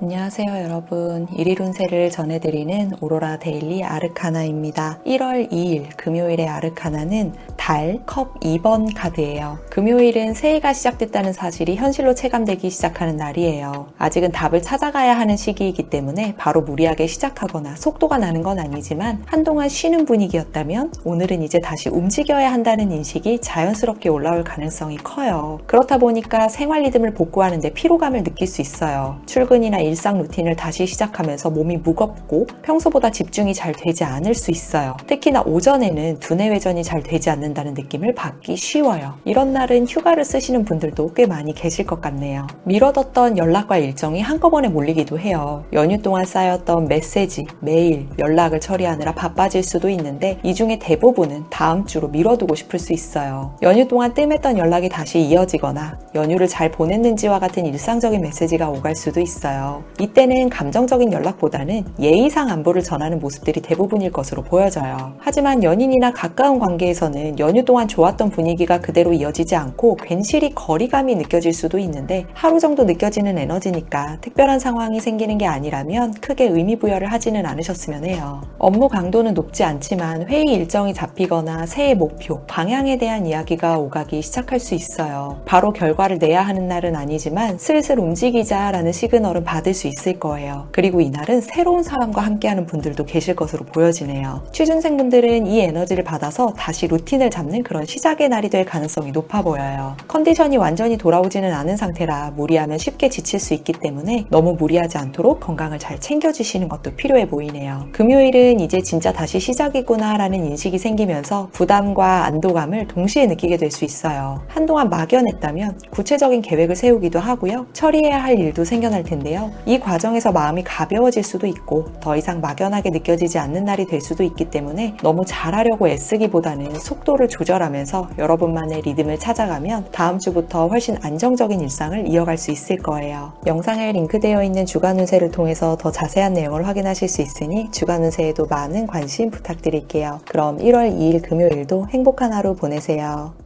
안녕하세요 여러분. 일일 운세를 전해드리는 오로라 데일리 아르카나입니다. 1월 2일 금요일의 아르카나는 달 컵 2번 카드예요. 금요일은 새해가 시작됐다는 사실이 현실로 체감되기 시작하는 날이에요. 아직은 답을 찾아가야 하는 시기이기 때문에 바로 무리하게 시작하거나 속도가 나는 건 아니지만 한동안 쉬는 분위기였다면 오늘은 이제 다시 움직여야 한다는 인식이 자연스럽게 올라올 가능성이 커요. 그렇다 보니까 생활 리듬을 복구하는데 피로감을 느낄 수 있어요. 출근이나 일상 루틴을 다시 시작하면서 몸이 무겁고 평소보다 집중이 잘 되지 않을 수 있어요. 특히나 오전에는 두뇌 회전이 잘 되지 않는 다는 느낌을 받기 쉬워요. 이런 날은 휴가를 쓰시는 분들도 꽤 많이 계실 것 같네요. 미뤄뒀던 연락과 일정이 한꺼번에 몰리기도 해요. 연휴 동안 쌓였던 메시지, 메일, 연락을 처리하느라 바빠질 수도 있는데 이 중에 대부분은 다음 주로 미뤄두고 싶을 수 있어요. 연휴 동안 뜸했던 연락이 다시 이어지거나 연휴를 잘 보냈는지와 같은 일상적인 메시지가 오갈 수도 있어요. 이때는 감정적인 연락보다는 예의상 안부를 전하는 모습들이 대부분일 것으로 보여져요. 하지만 연인이나 가까운 관계에서는 연휴 동안 좋았던 분위기가 그대로 이어지지 않고 괜시리 거리감이 느껴질 수도 있는데 하루 정도 느껴지는 에너지니까 특별한 상황이 생기는 게 아니라면 크게 의미 부여를 하지는 않으셨으면 해요. 업무 강도는 높지 않지만 회의 일정이 잡히거나 새해 목표, 방향에 대한 이야기가 오가기 시작할 수 있어요. 바로 결과를 내야 하는 날은 아니지만 슬슬 움직이자라는 시그널은 받을 수 있을 거예요. 그리고 이날은 새로운 사람과 함께하는 분들도 계실 것으로 보여지네요. 취준생분들은 이 에너지를 받아서 다시 루틴을 잡는 그런 시작의 날이 될 가능성이 높아 보여요. 컨디션이 완전히 돌아오지는 않은 상태라 무리하면 쉽게 지칠 수 있기 때문에 너무 무리하지 않도록 건강을 잘 챙겨주시는 것도 필요해 보이네요. 금요일은 이제 진짜 다시 시작이구나 라는 인식이 생기면서 부담과 안도감을 동시에 느끼게 될 수 있어요. 한동안 막연했다면 구체적인 계획을 세우기도 하고요. 처리해야 할 일도 생겨날 텐데요. 이 과정에서 마음이 가벼워질 수도 있고 더 이상 막연하게 느껴지지 않는 날이 될 수도 있기 때문에 너무 잘하려고 애쓰기보다는 속도를 조절하면서 여러분만의 리듬을 찾아가면 다음 주부터 훨씬 안정적인 일상을 이어갈 수 있을 거예요. 영상에 링크되어 있는 주간 운세를 통해서 더 자세한 내용을 확인하실 수 있으니 주간 운세에도 많은 관심 부탁드릴게요. 그럼 1월 2일 금요일도 행복한 하루 보내세요.